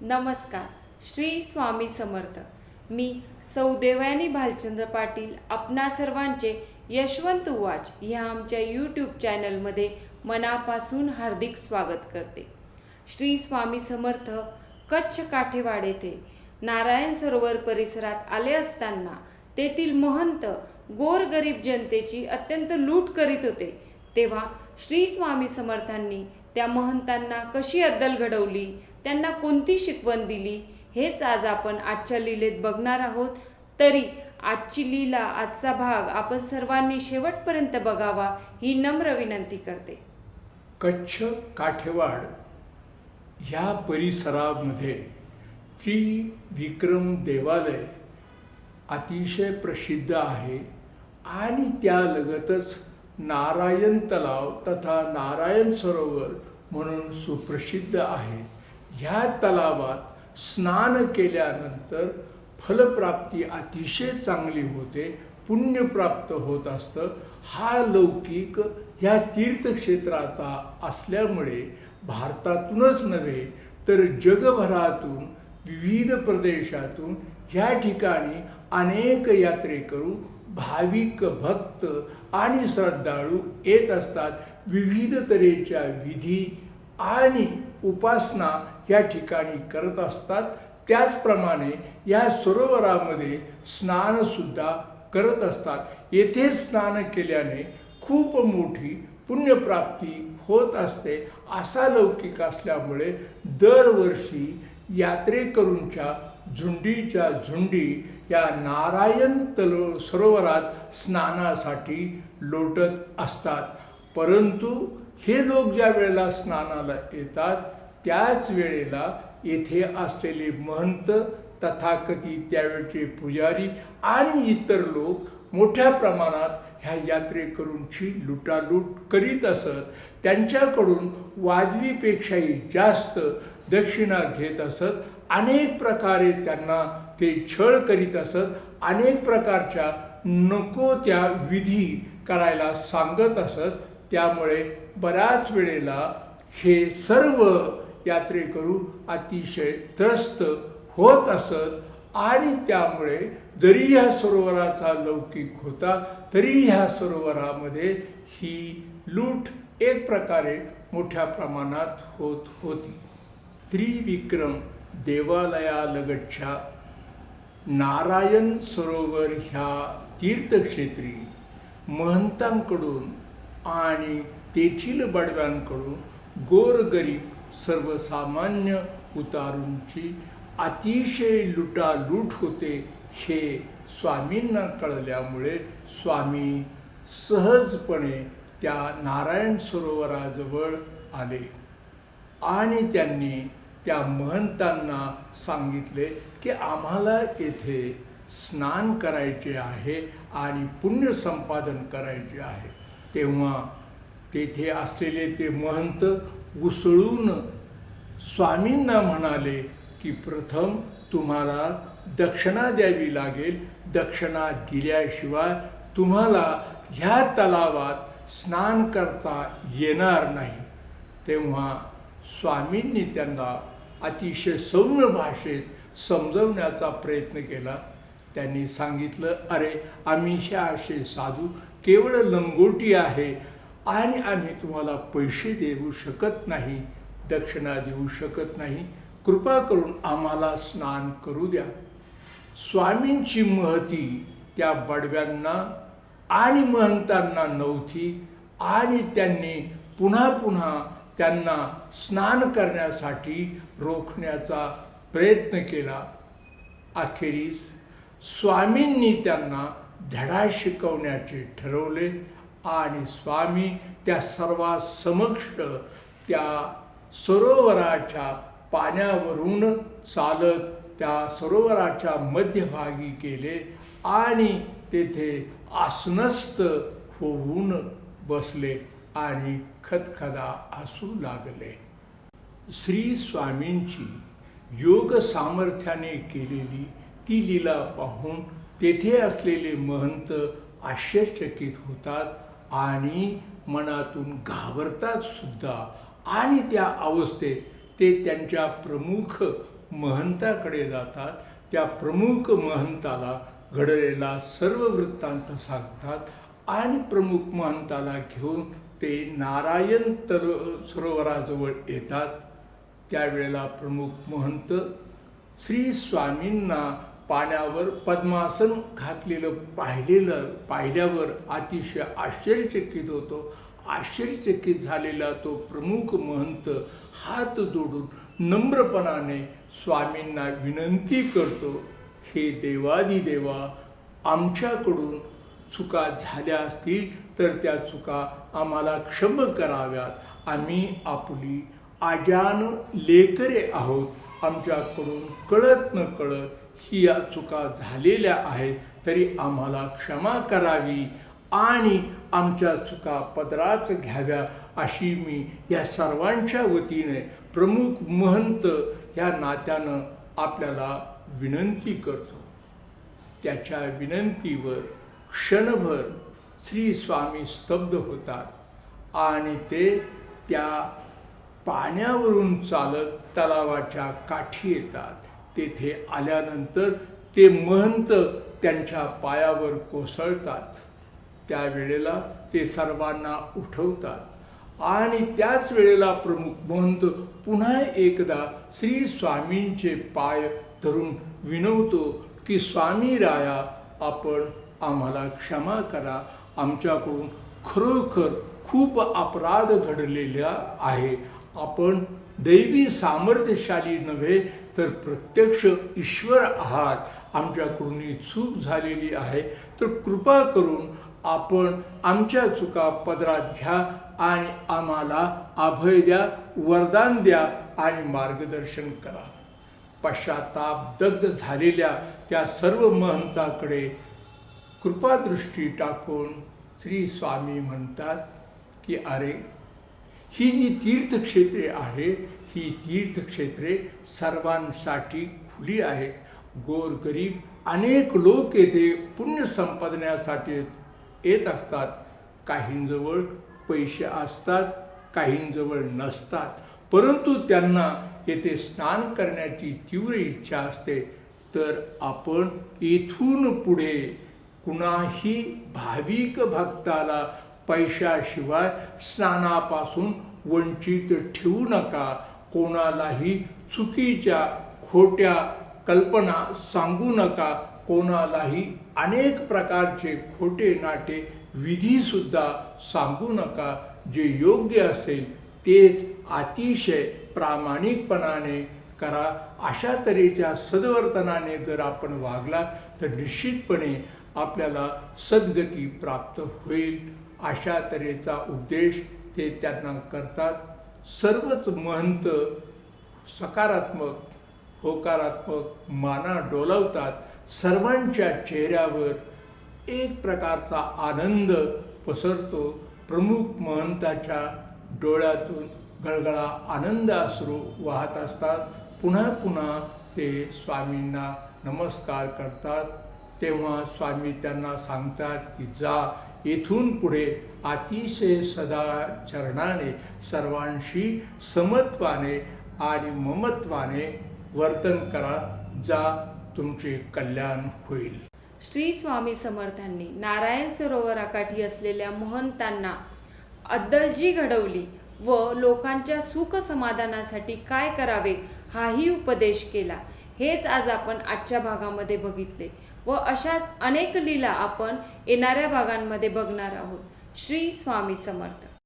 नमस्कार श्री स्वामी समर्थ. मी सौदेवयानी भालचंद्र पाटील आपणा सर्वांचे यशवंत उवाच ह्या आमच्या यूट्यूब चॅनलमध्ये मनापासून हार्दिक स्वागत करते. श्री स्वामी समर्थ कच्छ काठेवाड येथे नारायण सरोवर परिसरात आले असताना तेथील महंत गोरगरीब जनतेची अत्यंत लूट करीत होते. तेव्हा श्री स्वामी समर्थांनी त्या महंतांना कशी अद्दल घडवली? त्यांना कोणती शिकवण दिली हेच आज आपण आजच्या लीलेत बघणार आहोत. तरी आजची लीला आजचा भाग आपण सर्वांनी शेवटपर्यंत बघावा ही नम्र विनंती करते. कच्छ काठेवाड ह्या परिसरामध्ये त्रिविक्रम देवालय अतिशय प्रसिद्ध आहे आणि त्यालगतच नारायण तलाव तथा नारायण सरोवर म्हणून सुप्रसिद्ध आहे. ह्या तलावात स्नान केल्यानंतर फलप्राप्ती अतिशय चांगली होते पुण्यप्राप्त होत असतं. हा लौकिक ह्या तीर्थक्षेत्राचा असल्यामुळे भारतातूनच नव्हे तर जगभरातून विविध प्रदेशातून ह्या ठिकाणी अनेक यात्रेकरू भाविक भक्त आणि श्रद्धाळू येत असतात. विविध तऱ्हेच्या विधी आणि उपासना या ठिकाणी करत असतात त्याचप्रमाणे या सरोवरामध्ये स्नानसुद्धा करत असतात. येथे स्नान केल्याने खूप मोठी पुण्यप्राप्ती होत असते. असा लौकिक असल्यामुळे दरवर्षी यात्रेकरूंच्या झुंडीच्या झुंडी या नारायण तल सरोवरात स्नानासाठी लोटत असतात. परंतु हे लोक ज्या वेळेला स्नानाला येतात त्याच वेळेला येथे असलेले महंत तथाकथित त्यावेळचे पुजारी आणि इतर लोक मोठ्या प्रमाणात ह्या यात्रेकरूंची लुटालूट करीत असत. त्यांच्याकडून वाजवीपेक्षाही जास्त दक्षिणा घेत असत. अनेक प्रकारे त्यांना ते छळ करीत असत. अनेक प्रकारच्या नको त्या विधी करायला सांगत असत. त्यामुळे बऱ्याच वेळेला हे सर्व यात्रेकरू अतिशय त्रस्त होत असत. आणि त्यामुळे जरी ह्या सरोवराचा लौकिक होता तरी ह्या सरोवरामध्ये ही लूट एक प्रकारे मोठ्या प्रमाणात होत होती. त्रिविक्रम देवालयालगतच्या नारायण सरोवर ह्या तीर्थक्षेत्री महंतांकडून आणि तेथील बडव्यांकडून गोरगरीब सर्वसामान्य उतारूंची अतिशय लुटालूट होते हे स्वामींना कळल्यामुळे स्वामी सहजपणे त्या नारायण सरोवराजवळ आले. आणि त्यांनी त्या महंतांना सांगितले की आम्हाला येथे स्नान करायचे आहे आणि पुण्य संपादन करायचे आहे. तेव्हा तेथे असलेले ते महंत उसळून स्वामींना म्हणाले की प्रथम तुम्हाला दक्षिणा द्यावी लागेल. दक्षिणा दिल्याशिवाय तुम्हाला ह्या तलावात स्नान करता येणार नाही. तेव्हा स्वामींनी त्यांना अतिशय सौम्य भाषेत समजवण्याचा प्रयत्न केला. त्यांनी सांगितलं अरे आम्ही हे असे साधू केवळ लंगोटी आहे. आणि आम्ही तुम्हाला पैसे देऊ शकत नाही दक्षिणा देऊ शकत नाही. कृपा करून आम्हाला स्नान करू द्या. स्वामींची महती त्या बडव्यांना आणि महंतांना नव्हती आणि त्यांनी पुन्हा पुन्हा त्यांना स्नान करण्यासाठी रोखण्याचा प्रयत्न केला. अखेरीस स्वामींनी त्यांना धडा शिकवण्याचे ठरवले. आणि स्वामी त्या सर्वांसमक्ष त्या सरोवराच्या पाण्यावरून चालत त्या सरोवराच्या मध्यभागी गेले आणि तेथे आसनस्थ होऊन बसले आणि खदखदा असू लागले. श्री स्वामींची योग सामर्थ्याने केलेली ती लीला पाहून तेथे असलेले महंत आश्चर्यचकित होतात आणि मनातून घाबरतात सुद्धा. आणि त्या अवस्थेत ते त्यांच्या प्रमुख महंताकडे जातात. त्या प्रमुख महंताला घडलेला सर्व वृत्तांत सांगतात आणि प्रमुख महंताला घेऊन ते नारायण तर सरोवराजवळ येतात. त्यावेळेला प्रमुख महंत श्री स्वामींना पाण्यावर पद्मासन घातलेलं पाहिलेलं पाहिल्यावर अतिशय आश्चर्यचकित होतो. आश्चर्यचकित झालेला तो प्रमुख महंत हात जोडून नम्रपणाने स्वामींना विनंती करतो हे देवादिदेवा आमच्याकडून चुका झाल्या असतील तर त्या चुका आम्हाला क्षम कराव्यात. आम्ही आपली आजान लेकरे आहोत. आमच्याकडून कळत न कळत ही या चुका झालेल्या आहेत तरी आम्हाला क्षमा करावी आणि आमच्या चुका पदरात घ्याव्या अशी मी या सर्वांच्या वतीने प्रमुख महंत या नात्यानं आपल्याला विनंती करतो. त्याच्या विनंतीवर क्षणभर श्री स्वामी स्तब्ध होतात आणि ते त्या पाण्यावरून चालत तलावाच्या काठी येतात. तेथे आल्यानंतर ते महंत त्यांच्या पायावर कोसळतात. त्यावेळेला ते सर्वांना उठवतात. आणि त्याच वेळेला प्रमुख महंत पुन्हा एकदा श्री स्वामींचे पाय धरून विनवतो की स्वामी राया आपण आम्हाला क्षमा करा. आमच्याकडून खरोखर खूप अपराध घडलेला आहे. आपण दैवी सामर्थ्यशाली नव्हे तर प्रत्यक्ष ईश्वर आहात. आमच्याकडून ही चूक झालेली आहे. तर कृपा करून आपण आमच्या चुका पदरात घ्या आणि आम्हाला अभय द्या वरदान द्या आणि मार्गदर्शन करा. पश्चाताप दग्ध झालेल्या त्या सर्व महंताकडे कृपादृष्टी टाकून श्री स्वामी म्हणतात की अरे ही जी तीर्थक्षेत्रे आहेत ही तीर्थक्षेत्रे सर्वांसाठी खुली आहेत. गोरगरीब अनेक लोक येथे पुण्य संपादण्यासाठी येत असतात. काहींजवळ पैसे असतात काहींजवळ नसतात. परंतु त्यांना येथे स्नान करण्याची तीव्र इच्छा असते. तर आपण येथून पुढे कुणाही भाविक भक्ताला पैशाशिवाय स्नानापासून वंचित ठेवू नका. कोणालाही चुकीच्या खोट्या कल्पना सांगू नका. कोणालाही अनेक प्रकारचे खोटे नाटे विधीसुद्धा सांगू नका. जे योग्य असेल तेच अतिशय प्रामाणिकपणाने करा. अशा तऱ्हेच्या सद्वर्तनाने जर आपण वागला तर निश्चितपणे आपल्याला सद्गती प्राप्त होईल. अशा तऱ्हेचा उपदेश ते त्यांना करतात. सर्वच महंत सकारात्मक होकारात्मक माना डोलवतात. सर्वांच्या चेहऱ्यावर एक प्रकारचा आनंद पसरतो. प्रमुख महंताच्या डोळ्यातून गळगळा आनंद असू वाहत असतात. पुन्हा पुन्हा ते स्वामींना नमस्कार करतात. तेव्हा स्वामी त्यांना सांगतात की जा इथून पुढे अतिशय सदाचरणाने सर्वांशी समत्वाने आणि ममत्वाने वर्तन करा जा तुमचे कल्याण होईल. श्री स्वामी समर्थांनी नारायण सरोवराकाठी असलेल्या महंतांना अद्दलजी घडवली व लोकांच्या सुख समाधानासाठी काय करावे हाही उपदेश केला. हेच आज आपण आजच्या भागामध्ये बघितले. व अशाच अनेक लीला आपण येणाऱ्या भागांमध्ये बघणार आहोत. श्री स्वामी समर्थ.